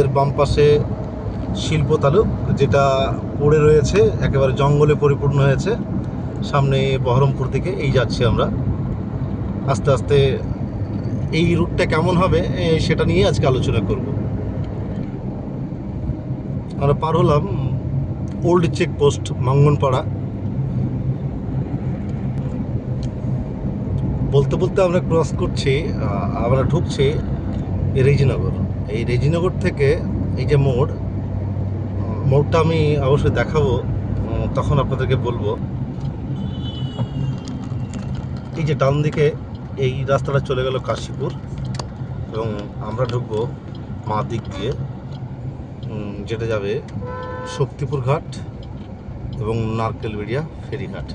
এর বাম পাশে শিল্প তালুক, যেটা পড়ে রয়েছে, একেবারে জঙ্গলে পরিপূর্ণ হয়েছে। সামনে বহরমপুর থেকে এই যাচ্ছি আমরা। আস্তে আস্তে এই রুটটা কেমন হবে সেটা নিয়ে আজকে আলোচনা করব। আমরা পার হলাম ওল্ড চেকপোস্ট, মাঙ্গনপাড়া। বলতে বলতে আমরা ক্রস করছি আমরা ঢুকছি রেজিনগর। এই রেজিনগর থেকে এই যে মোড়, মোড়টা আমি অবশ্যই দেখাবো তখন আপনাদেরকে বলব। এই যে ডান দিকে এই রাস্তাটা চলে গেল কাশীপুর, এবং আমরা ঢুকবো মা দিক দিয়ে যেটা যাবে শক্তিপুর ঘাট এবং নারকেলবেড়িয়া ফেরিঘাট।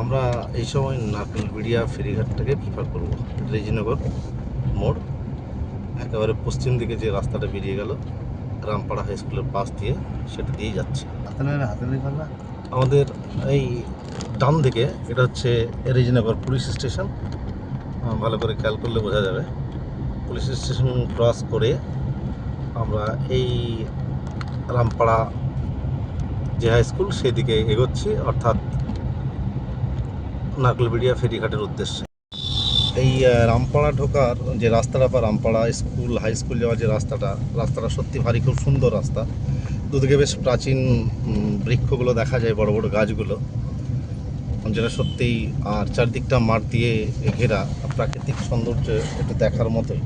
আমরা এই সময় নারকেলবেড়িয়া ফেরিঘাটটাকে প্রিফার করব, রেজিনগর মোড়। একেবারে পশ্চিম দিকে যে রাস্তাটা বেরিয়ে গেল রামপাড়া হাই স্কুলের পাশ দিয়ে সেটা দিয়েই যাচ্ছে। আমাদের এই ডান দিকে এটা হচ্ছে রেজিনগর পুলিশ স্টেশন। ভালো করে খেয়াল করলে বোঝা যাবে। পুলিশ স্টেশন ক্রস করে আমরা এই রামপাড়া যে হাই স্কুল সেদিকে এগোচ্ছি অর্থাৎ নারকেলবেড়িয়া ফেরিঘাটের উদ্দেশ্যে। এই রামপাড়া ঢোকার যে রাস্তাটা বা রামপাড়া স্কুল, হাই স্কুল যাওয়ার যে রাস্তাটা রাস্তাটা সত্যি ভারী, খুব সুন্দর রাস্তা। দুদিকে বেশ প্রাচীন বৃক্ষগুলো দেখা যায়, বড় বড় গাছগুলো। যেটা সত্যিই আর চারদিকটা মাঠ দিয়ে ঘেরা, প্রাকৃতিক সৌন্দর্য একটু দেখার মতোই।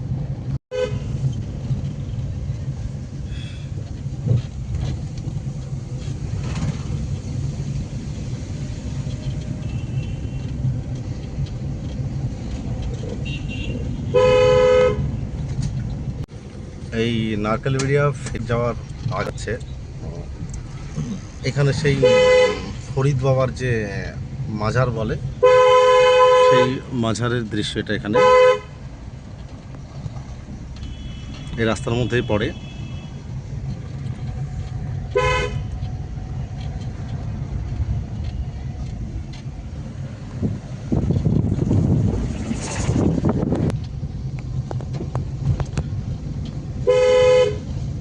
এই নারকেলবেড়িয়া ফের যাওয়ার আছে। এখানে সেই ফরিদ বাবার যে মাঝার বলে, সেই মাঝারের দৃশ্য এটা এখানে। এই রাস্তার মধ্যেই পড়ে।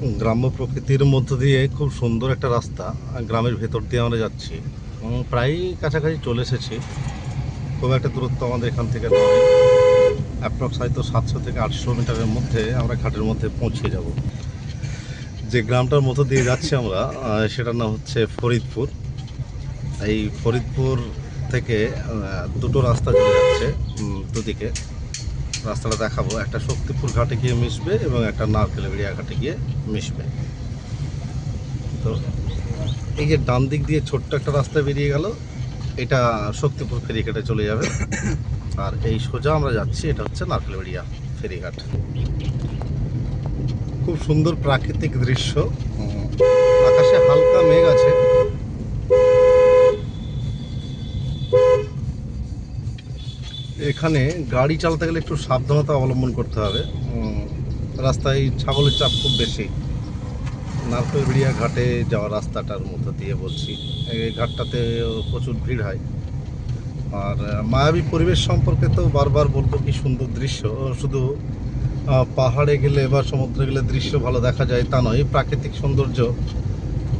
গ্রাম্য প্রকৃতির মধ্য দিয়ে খুব সুন্দর একটা রাস্তা গ্রামের ভেতর দিয়ে আমরা যাচ্ছি। উম, প্রায়ই কাছাকাছি চলে এসেছি। খুব একটা দূরত্ব আমাদের এখান থেকে নয়। অ্যাপ্রক্স হয়তো সাতশো থেকে আটশো মিটারের মধ্যে আমরা ঘাটের মধ্যে পৌঁছে যাব। যে গ্রামটার মধ্য দিয়ে যাচ্ছি আমরা সেটার নাম হচ্ছে ফরিদপুর। এই ফরিদপুর থেকে দুটো রাস্তা চলে যাচ্ছে দুদিকে। রাস্তাটা দেখাবো। একটা শক্তিপুর ঘাটে গিয়ে মিশবে এবং একটা নারকেল নারকেলবেড়িয়া ঘাটে গিয়ে মিশবে। তো এই যে ডান দিক দিয়ে ছোট্ট একটা রাস্তা বেরিয়ে গেল, এটা শক্তিপুর ফেরিঘাটে চলে যাবে। আর এই সোজা আমরা যাচ্ছি, এটা হচ্ছে নারকেলবেড়িয়া ফেরিঘাট। খুব সুন্দর প্রাকৃতিক দৃশ্য। এখানে গাড়ি চালাতে গেলে একটু সাবধানতা অবলম্বন করতে হবে। রাস্তায় ছাগলের চাপ খুব বেশি। নারকেলবেড়িয়া ঘাটে যাওয়া রাস্তাটার মধ্যে দিয়ে বলছি। এই ঘাটটাতে প্রচুর ভিড় হয়। আর মায়াবী পরিবেশ সম্পর্কে তো বারবার বলব, কি সুন্দর দৃশ্য। শুধু পাহাড়ে গেলে বা সমুদ্রে গেলে দৃশ্য ভালো দেখা যায় তা নয়, প্রাকৃতিক সৌন্দর্য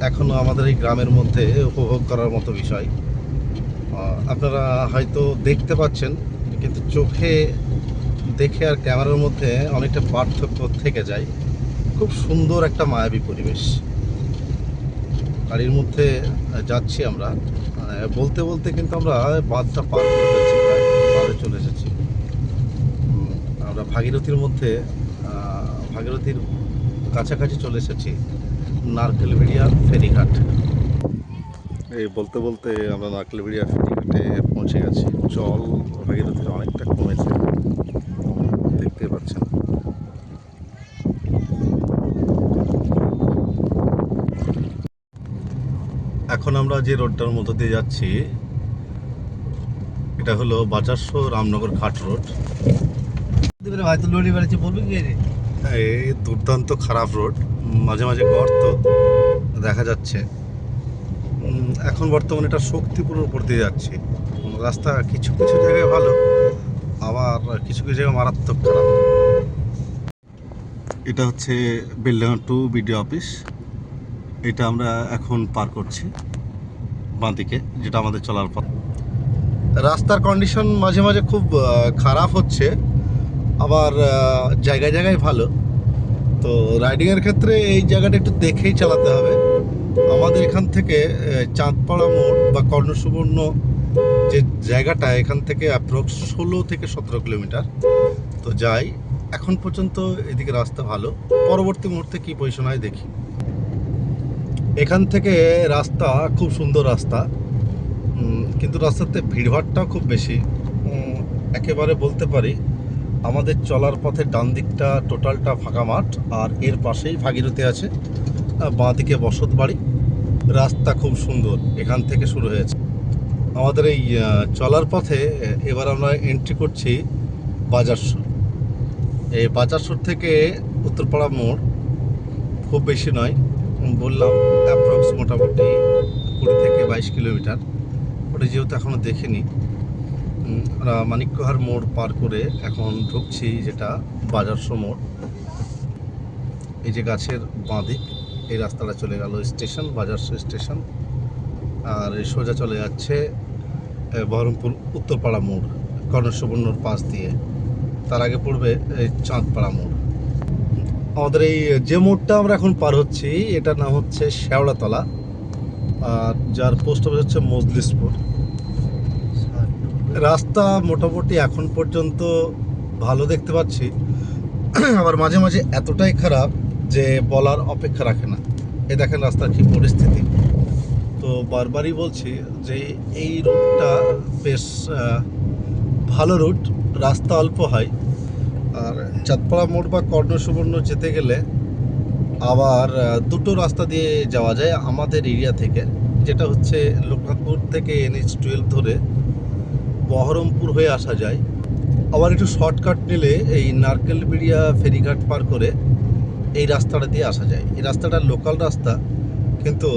এখনও আমাদের এই গ্রামের মধ্যে উপভোগ করার মতো বিষয়। আপনারা হয়তো দেখতে পাচ্ছেন কিন্তু চোখে দেখে আর ক্যামেরার মধ্যে অনেকটা পার্থক্য থেকে যায়। খুব সুন্দর একটা মায়াবী পরিবেশ। গাড়ির মধ্যে যাচ্ছি আমরা। বলতে বলতে কিন্তু আমরা বাঁধটা পার করে ফেলছি প্রায় চলে এসেছি। আমরা ভাগীরথীর মধ্যে ভাগীরথীর কাছাকাছি চলে এসেছি নারকেল নারকেলবেড়িয়া ফেরিঘাট। এই বলতে বলতে আমরা নারকেলবেড়িয়া ফেরিঘাটে পৌঁছে গেছি। জল ভাগীরথীর অনেকটা কমেছে। দেখতে পাচ্ছেন। এখন আমরা যে রোডটার মধ্য দিয়ে যাচ্ছি এটা হলো বাজারশো রামনগর ঘাট রোড। হয়তো লড়ি বেড়েছে বলবি কি রে? এই দুর্দান্ত খারাপ রোড। মাঝে মাঝে গর্ত দেখা যাচ্ছে। এখন বর্তমানে এটা শক্তিপুরের উপর দিয়ে যাচ্ছে। রাস্তা কিছু কিছু জায়গায় ভালো, আবার কিছু কিছু জায়গায় মারাত্মক খারাপ। এটা হচ্ছে বেলডাঙ্গা টু বিডিও অফিস। এটা আমরা এখন পার করছি বাঁ দিকে যেটা আমাদের চলার পথ। রাস্তার কন্ডিশন মাঝে মাঝে খুব খারাপ হচ্ছে, আবার জায়গায় জায়গায় ভালো। তো রাইডিংয়ের ক্ষেত্রে এই জায়গাটা একটু দেখেই চালাতে হবে। আমাদের এখান থেকে চাঁদপাড়া মোড় বা কর্ণসুবর্ণ যে জায়গাটা এখান থেকে অ্যাপ্রক্স ষোলো থেকে সতেরো কিলোমিটার, তো যাই। এখন পর্যন্ত এদিকে রাস্তা ভালো। পরবর্তী মুহূর্তে কি পজিশন হয় দেখি। এখান থেকে রাস্তা খুব সুন্দর রাস্তা। কিন্তু রাস্তাতে ভিড়ভাড়টাও খুব বেশি। একেবারে বলতে পারি, আমাদের চলার পথে ডান দিকটা টোটালটা ফাঁকা মাঠ, আর এর পাশেই ভাগীরথী আছে বাঁ দিকে বসত বাড়ি রাস্তা খুব সুন্দর, এখান থেকে শুরু হয়েছে। আমাদের এই চলার পথে এবার আমরা এন্ট্রি করছি বাজারসুর এই বাজারসুর থেকে উত্তরপাড়া মোড়, খুব বেশি নয় বললাম অ্যাপ্রক্স মোটামুটি কুড়ি থেকে বাইশ কিলোমিটার। ওটা যেহেতু এখনও দেখিনি আমরা মানিক্যহার মোড় পার করে এখন ঢুকছি যেটা বাজারসো মোড়। এই যে গাছের বাঁদিক এই রাস্তাটা চলে গেল স্টেশন বাজারসো স্টেশন। আর সোজা চলে যাচ্ছে বহরমপুর উত্তরপাড়া মোড় কর্ণসুবর্ণর পাশ দিয়ে। তার আগে পড়বে এই চাঁদপাড়া মোড়। আমাদের এই, যে মোড়টা আমরা এখন পার হচ্ছি, এটার নাম হচ্ছে শেওড়াতলা আর যার পোস্ট অফিস হচ্ছে মজলিসপুর। রাস্তা মোটামুটি এখন পর্যন্ত ভালো দেখতে পাচ্ছি। আবার মাঝে মাঝে এতটাই খারাপ যে বলার অপেক্ষা রাখে না। এ দেখেন রাস্তার কি পরিস্থিতি। তো বারবারই বলছি যে এই রুটটা বেশ ভালো রুট, রাস্তা অল্প হয়। আর চাঁদপাড়া মোড় বা কর্ণসুবর্ণ যেতে গেলে আবার দুটো রাস্তা দিয়ে যাওয়া যায় আমাদের এরিয়া থেকে, যেটা হচ্ছে লোকনাথপুর থেকে এনএইচ টুয়েলভ ধরে বহরমপুর হয়ে আসা যায়। আবার একটু শর্টকাট নিলে এই নারকেলবিড়িয়া ফেরিঘাট পার করে এই রাস্তাটা দিয়ে আসা যায়। এই রাস্তাটা লোকাল রাস্তা কিন্তু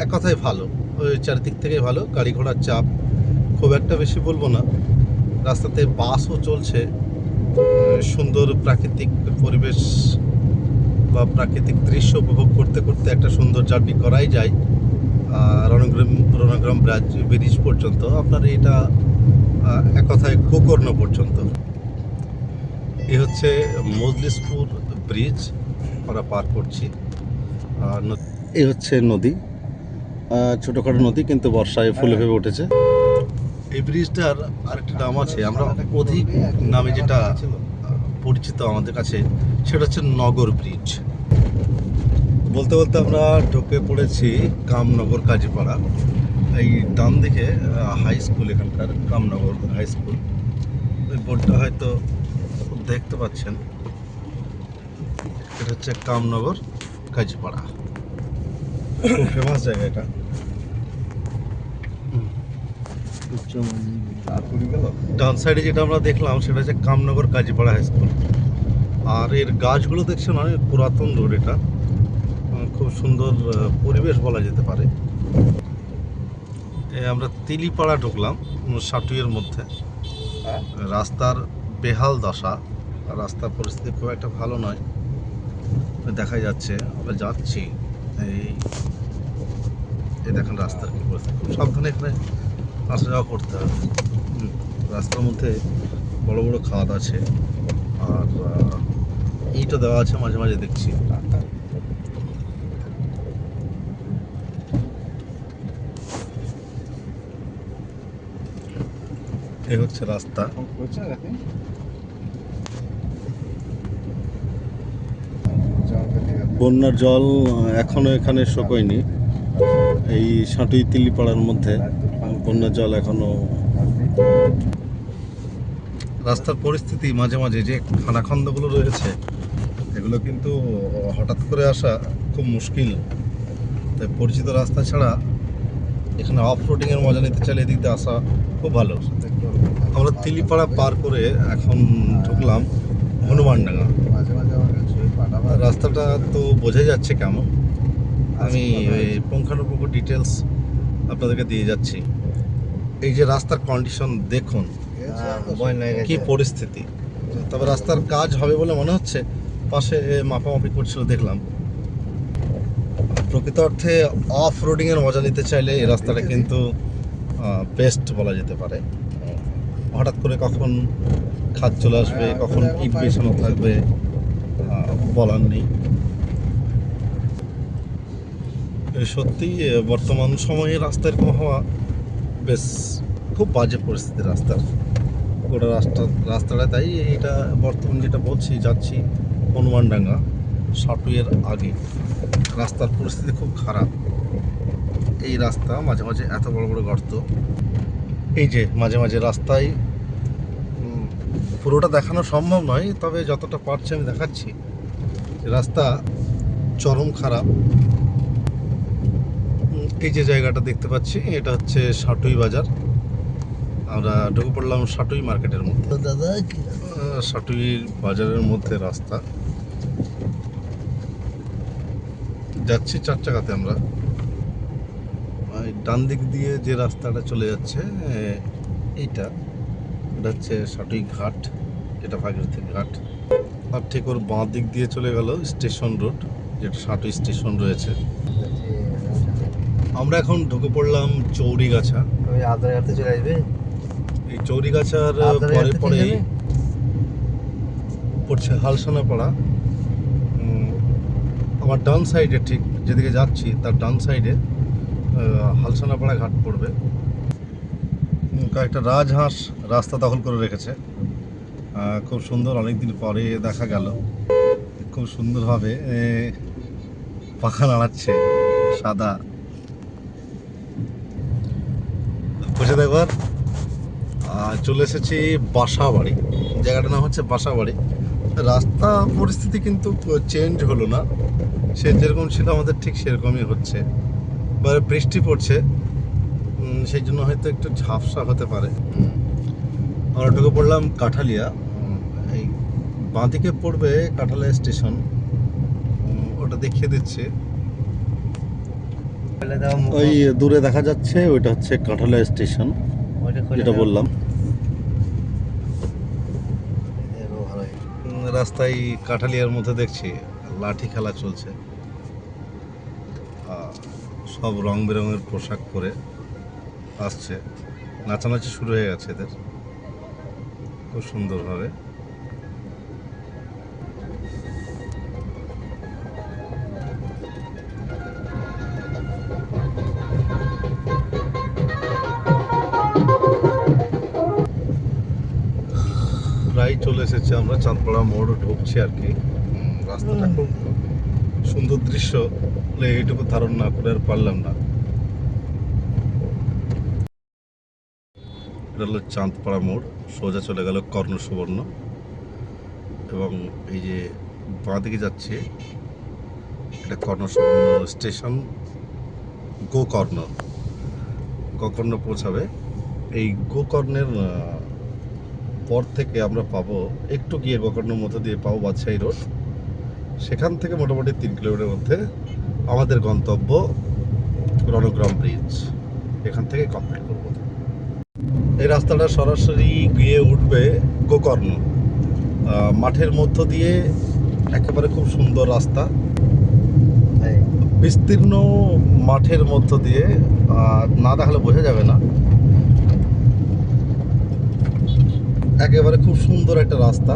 এক কথায় ভালো। ওই চারিদিক থেকে ভালো। গাড়ি ঘোড়ার চাপ খুব একটা বেশি বলব না। রাস্তাতে বাসও চলছে। সুন্দর প্রাকৃতিক পরিবেশ বা প্রাকৃতিক দৃশ্য উপভোগ করতে করতে একটা সুন্দর জার্নি করাই যায়। রণগ্রাম রণগ্রাম ব্রাজ ব্রিজ পর্যন্ত, আপনার এটা এক কথায় গোকর্ণ পর্যন্ত। এ হচ্ছে মজলিসপুর ব্রিজ। আমরা পার করছি। আর ন- এ হচ্ছে নদী। ছোটখাটো নদী কিন্তু বর্ষায় ফুলে ভেবে উঠেছে। এই ব্রিজটার আরেকটা নাম আছে, আমরা অধিক নামে যেটা পরিচিত আমাদের কাছে, সেটা হচ্ছে নগর ব্রিজ। বলতে বলতে আমরা ঢুকে পড়েছি কামনগর কাজীপাড়া। এই ডান দিকে হাই স্কুল এখানকার, কামনগর হাই স্কুল ওই বোর্ডটা হয়তো দেখতে পাচ্ছেন। এটা হচ্ছে কামনগর কাজীপাড়া। খুব ফেমাস জায়গা এটা। ডান সাইডে যেটা আমরা দেখলাম সেটা হচ্ছে কামনগর কাজীপাড়া হাই স্কুল আর এর গাছগুলো দেখছেন অনেক পুরাতন রোড এটা। খুব সুন্দর পরিবেশ বলা যেতে পারে। আমরা তিলিপাড়া ঢুকলাম উম, সাটুইয়ের মধ্যে রাস্তার বেহাল দশা। রাস্তার পরিস্থিতি খুব একটা ভালো নয়। দেখা যাচ্ছে আমরা যাচ্ছি। এই এই দেখেন রাস্তার কি পরিস্থিতি খুব সাবধানে এখানে আসা যাওয়া করতে হবে। রাস্তার মধ্যে বড় বড় খাদ আছে, আর ইটও দেওয়া আছে, মাঝে মাঝে দেখছি। এই হচ্ছে রাস্তা। বন্যার জল এখনও এখানে শুকোয়নি এই সাঁটুই তিলিপাড়ার মধ্যে বন্যার জল এখনও। রাস্তার পরিস্থিতি মাঝে মাঝে যে খানাখন্দগুলো রয়েছে, এগুলো কিন্তু হঠাৎ করে আসা খুব মুশকিল। তাই পরিচিত রাস্তা ছাড়া এখানে অফ রোডিংয়ের মজা নিতে চাইলে এদিক দিয়ে আসা খুব ভালো। আমরা তিলিপাড়া পার করে এখন ঢুকলাম হনুমানডাঙ্গা। রাস্তাটা তো বোঝা যাচ্ছে কেমন। আমি ওই পুঙ্খানুপুঙ্খ ডিটেলস আপনাদেরকে দিয়ে যাচ্ছি। এই যে রাস্তার কন্ডিশন দেখুন কি পরিস্থিতি? তবে রাস্তার কাজ হবে বলে মনে হচ্ছে। পাশে মাপামাপি করছিল দেখলাম। প্রকৃত অর্থে অফ রোডিংয়ের মজা নিতে চাইলে এই রাস্তাটা কিন্তু বেস্ট বলা যেতে পারে। হঠাৎ করে কখন খাদ চলে আসবে কখন ইট বেছানো থাকবে বলার নেই। সত্যি বর্তমান সময়ে রাস্তা এরকম হওয়া বেশ খুব বাজে পরিস্থিতি রাস্তার গোটা রাস্তা, রাস্তাটা তাই, এটা বর্তমান যেটা বলছি, যাচ্ছি হনুমানডাঙ্গা সাটুয়ের আগে। রাস্তার পরিস্থিতি খুব খারাপ। এই রাস্তা মাঝে মাঝে এত বড় বড় গর্ত। এই যে মাঝে মাঝে রাস্তায় পুরোটা দেখানো সম্ভব নয়, তবে যতটা পারছি আমি দেখাচ্ছি। রাস্তা চরম খারাপ। এই যে জায়গাটা দেখতে পাচ্ছি এটা হচ্ছে সাটুই বাজার। আমরা ঢুকে পড়লাম সাটুই মার্কেটের মধ্যে। দাদা সাটুই বাজারের মধ্যে রাস্তা। যাচ্ছি চার চাকাতে আমরা। ডান দিক দিয়ে যে রাস্তাটা চলে যাচ্ছে এইটা। এটা হচ্ছে সাটুই ঘাট এটা ভাগীরথী ঘাট। আর ঠিক ওর বাঁ দিক দিয়ে চলে গেল স্টেশন রোড যেটা সাটুই স্টেশন রয়েছে। আমরা এখন ঢুকে পড়লাম চৌরিগাছা। কার্ডে চলে আসবে? এই চৌরিগাছার পরে পরেই পড়ছে হালসানা পাড়া। আমার ডান সাইডে ঠিক যেদিকে যাচ্ছি তার ডান সাইডে হালসানা পাড়া ঘাট পড়বে। কয়েকটা রাজহাঁস রাস্তা দখল করে রেখেছে। খুব সুন্দর অনেকদিন পরে দেখা গেল। খুব সুন্দরভাবে পাখা নাড়াচ্ছে, সাদা। বুঝে দেখবার চলে এসেছি বাসাবাড়ি। জায়গাটার নাম হচ্ছে বাসাবাড়ি। রাস্তা পরিস্থিতি কিন্তু চেঞ্জ হলো না। সে যেরকম ছিল আমাদের ঠিক সেরকমই হচ্ছে। এবারে বৃষ্টি পড়ছে। সেই জন্য হয়তো একটু ঝাপসা হতে পারে। আমরা ঢুকে পড়লাম কাঠালিয়া। এই বাঁদিকে পড়বে কাঠালিয়া স্টেশন। ওটা দেখিয়ে দিচ্ছে। ওই দূরে দেখা যাচ্ছে ওইটা হচ্ছে কাঠালিয়া স্টেশন যেটা বললাম। রাস্তায় কাঁঠালিয়ার মধ্যে দেখছি লাঠি খেলা চলছে। সব রং বেরঙের পোশাক পরে আসছে। নাচানাচি শুরু হয়ে গেছে এদের। খুব সুন্দরভাবে। চাঁদপাড়া মোড় ঢুকছি আর কি। রাস্তাটা খুব সুন্দর দৃশ্য। এইটুকু ধারণ না করে আর পারলাম না। এটা হলো চাঁদপাড়া মোড়। সোজা চলে গেল কর্ণ সুবর্ণ। এবং এই যে বাঁ দিকে যাচ্ছে এটা কর্ণ সুবর্ণ স্টেশন। গোকর্ণ। গোকর্ণ পৌঁছাবে। এই গোকর্ণের পর থেকে আমরা পাবো একটু গিয়ে গোকর্ণের মধ্যে দিয়ে পাবো বাদশাহী রোড। সেখান থেকে মোটামুটি তিন কিলোমিটার মধ্যে আমাদের গন্তব্য রণগ্রাম ব্রিজ এখান থেকে কমপ্লিট করব। এই রাস্তাটা সরাসরি গিয়ে উঠবে গোকর্ণ। মাঠের মধ্য দিয়ে একেবারে খুব সুন্দর রাস্তা। এই, বিস্তীর্ণ মাঠের মধ্য দিয়ে না দেখালে বোঝা যাবে না। একেবারে খুব সুন্দর একটা রাস্তা।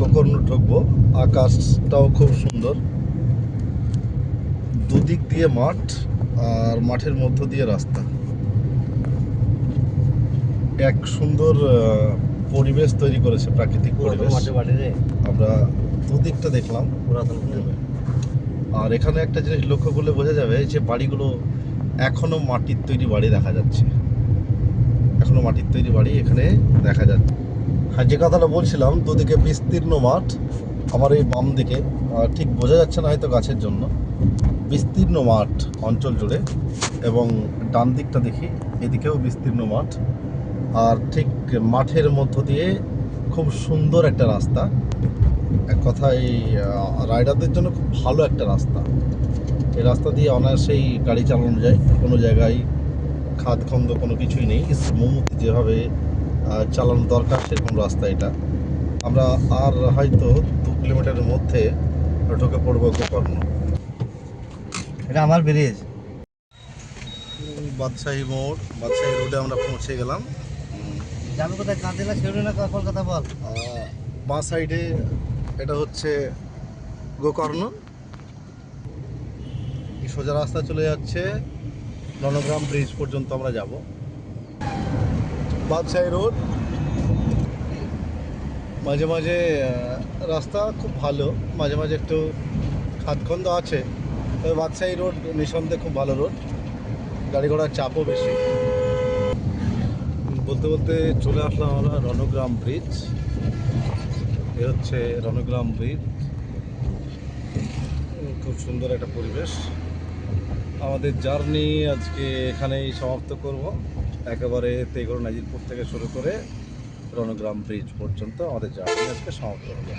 গোকর্ণ ঢুকবো। আকাশটাও খুব সুন্দর। দুদিক দিয়ে মাঠ আর মাঠের মধ্য দিয়ে রাস্তা। এক সুন্দর পরিবেশ তৈরি করেছে প্রাকৃতিক পরিবেশ। আমরা দুদিকটা দেখলাম। আর এখানে একটা জিনিস লক্ষ্য করলে বোঝা যাবে যে বাড়িগুলো এখনও মাটির তৈরি বাড়ি দেখা যাচ্ছে। এখনও মাটির তৈরি বাড়ি এখানে দেখা যাচ্ছে। হ্যাঁ যে কথাটা বলছিলাম, দুদিকে বিস্তীর্ণ মাঠ আমার এই বাম দিকে ঠিক বোঝা যাচ্ছে না হয়তো গাছের জন্য। বিস্তীর্ণ মাঠ অঞ্চল জুড়ে এবং ডান দিকটা দেখি, এদিকেও বিস্তীর্ণ মাঠ। আর ঠিক মাঠের মধ্য দিয়ে খুব সুন্দর একটা রাস্তা। এক কথায় রাইডারদের জন্য খুব ভালো একটা রাস্তা। এই রাস্তা দিয়ে অনায়াসেই গাড়ি চালানো যায়, কোনো জায়গায় খাদ খন্দ কোনো কিছুই নেই। স্মুথ যেভাবে চালানো দরকার সেরকম রাস্তা এটা। আমরা আর হয়তো দু কিলোমিটারের মধ্যে ঢুকে পড়ব গোকর্ণ। এটা আমার ব্রিজ। বাদশাহী মোড় বাদশাহী রোডে আমরা পৌঁছে গেলাম। যাবে কোথায়? কাঁদে না সেগুলো না কলকাতা বল বাঁ সাইডে এটা হচ্ছে গোকর্ণ। এই সোজা রাস্তা চলে যাচ্ছে। ননগ্রাম ব্রিজ পর্যন্ত আমরা যাব। বাদশাহী রোড মাঝে মাঝে রাস্তা খুব ভালো, মাঝে মাঝে একটু খাতখন্দ আছে। তবে বাদশাহী রোড নিঃসন্দেহে খুব ভালো রোড গাড়ি ঘোড়ার চাপও বেশি। বলতে বলতে চলে আসলাম আমরা রণগ্রাম ব্রিজ এ হচ্ছে রণগ্রাম ব্রিজ খুব সুন্দর একটা পরিবেশ। আমাদের জার্নি আজকে এখানেই সমাপ্ত করব। একেবারে তেগর নাজিরপুর থেকে শুরু করে রণগ্রাম ব্রিজ পর্যন্ত আমাদের জার্নি আজকে সমাপ্ত হলো।